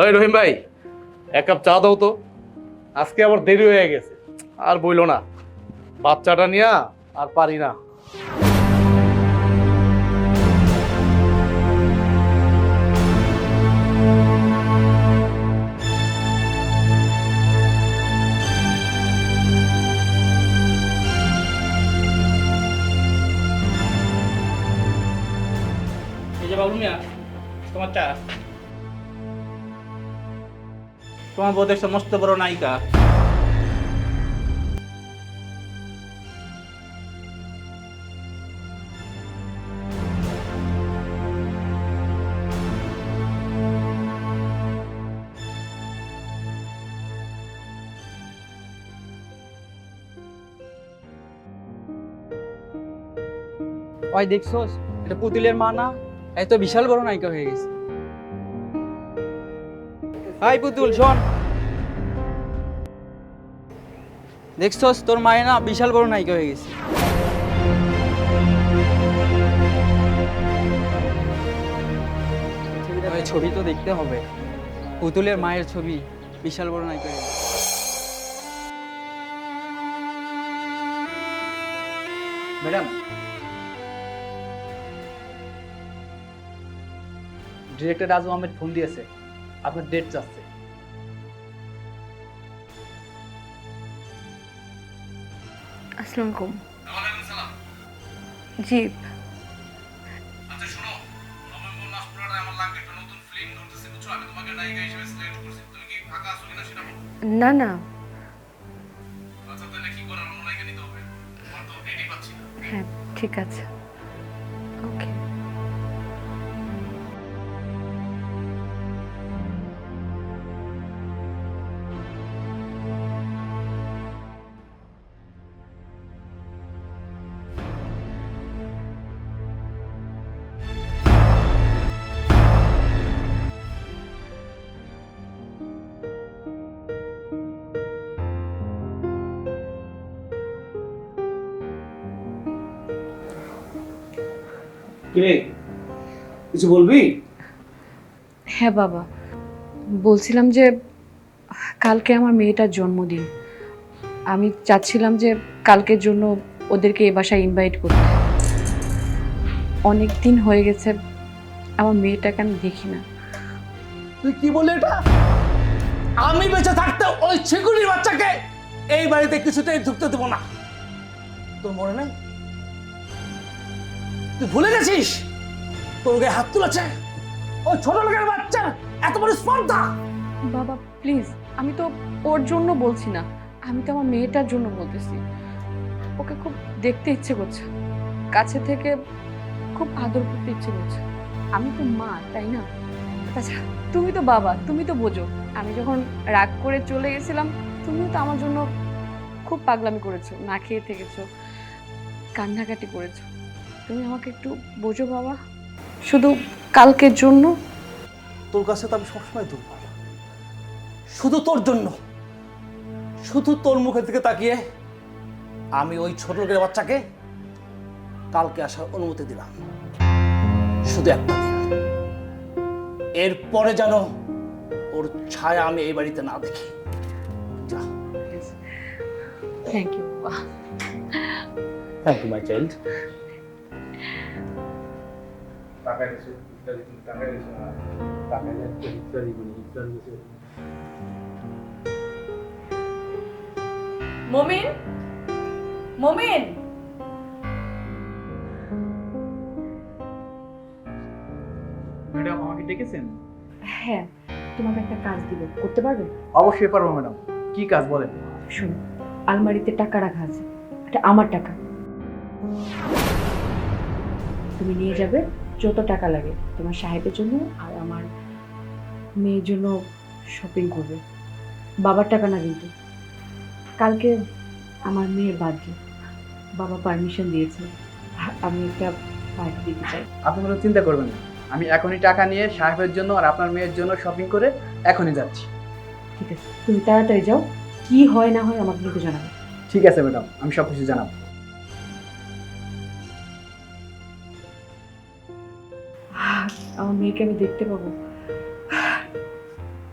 ওই রহিম ভাই এক কাপ চা দাও তো। আজকে আবার দেরি হয়ে গেছে। আর বইলো না। বাচ্চাটা নিয়া আর পারি না। এই যে বাবুল মিয়া তোমার চা। তোমার বউ দেখছ মস্ত বড় নায়িকা। ওই দেখছোস, এটা পুতুলের মা না? এত বিশাল বড় নায়িকা হয়ে গেছে। হাই পুতুল, শোন। দেখছোস, তোর মায়ে না বিশাল বড় নায়িকা হয়ে গেছে। ছবি তো দেখতে হবে। পুতুলের মায়ের ছবি বিশাল বড় নায়িকা হয়ে গেছে। Madam. Director Raju Ahmed phone দিয়েছে। আপনার ডেট চাচ্ছে আসসালামু আলাইকুম। জি। আচ্ছা শোনো নভেম্বর মাস পুরোটা আমার লাগবে। একটা নতুন ফিল্ম করতেছি বুঝছ? আমি তোমাকে নায়িকা হিসেবে সিলেক্ট করছি। তুমি কি ফাঁকা আছো কিনা সেটা বলো। না না। আচ্ছা তাহলে কি করার? নায়িকা নিতে হবে। তোমার তো ডেটই পাচ্ছি না। হ্যাঁ ঠিক আছে। কিরে কিছু বলবি? হ্যাঁ বাবা বলছিলাম যে কালকে আমার মেয়েটার জন্মদিন। আমি চাচ্ছিলাম যে কালকের জন্য ওদেরকে এ বাসায় ইনভাইট করতে। অনেক দিন হয়ে গেছে আমার মেয়েটাকে আমি দেখি না। তুই কি বললি এটা? আমি বেঁচে থাকতে ওই ছিগুলির বাচ্চাকে এই বাড়িতে কিছুতেই ঢুকতে দেবো না। তোর মনে নেই? তুই ভুলে গেছিস? তোর গায়ে হাত তুলেছে? ওই ছোট লোকের বাচ্চা, এত বড় স্পর্ধা! বাবা প্লিজ আমি তো ওর জন্য বলছি না। আমি তো আমার মেয়েটার জন্য বলতেছি। ওকে খুব দেখতে ইচ্ছে করছে। কাছে থেকে খুব আদর করতে ইচ্ছে করছে। আমি তো মা, তাই না? আচ্ছা তুমি তো বাবা, তুমি তো বোঝো। আমি যখন রাগ করে চলে গেছিলাম, তুমিও তো আমার জন্য খুব পাগলামি করেছ, না খেয়ে থেকেছো, কান্নাকাটি করেছ। তুমি আমাকে একটু বোঝো বাবা। শুধু কালকের জন্য। তোর কাছে তো আমি সবসময় দুর্বল শুধু তোর জন্য। শুধু তোর মুখের দিকে তাকিয়ে আমি ওই ছোট লোকের বাচ্চাকে কালকে আসার অনুমতি দিলাম। শুধু একটা দিন। এরপরে যেন ওর ছায়া আমি এই বাড়িতে না দেখি। যা। থ্যাংক ইউ বাবা। থ্যাংক ইউ মাই চাইল্ড টাকা দিছো ইত্যাদি টাকা দিছো টাকা ইত্যাদি ইত্যাদি মমিন? মমিন? ম্যাডাম আমাকে ডেকেছেন? হ্যাঁ তোমাকে একটা কাজ দিব। করতে পারবে? অবশ্যই পারব ম্যাডাম। কি কাজ বলেন? শোনো আলমারিতে টাকা রাখা আছে। এটা আমার টাকা। তুমি নিয়ে যাবে যত টাকা লাগে তোমার সাহেবের জন্য আর আমার মেয়ের জন্য শপিং করবে। বাবার টাকা না কিন্তু। কালকে আমার মেয়ের বার্থডে বাবা পারমিশন দিয়েছে। আমি একটা পার্টি দিতে চাই। আপনি কোনো চিন্তা করবেন না। আমি এখনই টাকা নিয়ে সাহেবের জন্য আর আপনার মেয়ের জন্য শপিং করে এখনই যাচ্ছি। ঠিক আছে। তুমি তাড়াতাড়ি যাও। কি হয় না হয় আমাকে কিন্তু জানাবে। ঠিক আছে ম্যাডাম আমি সব কিছু জানাব। আমার মেয়েকে আমি দেখতে পাবো।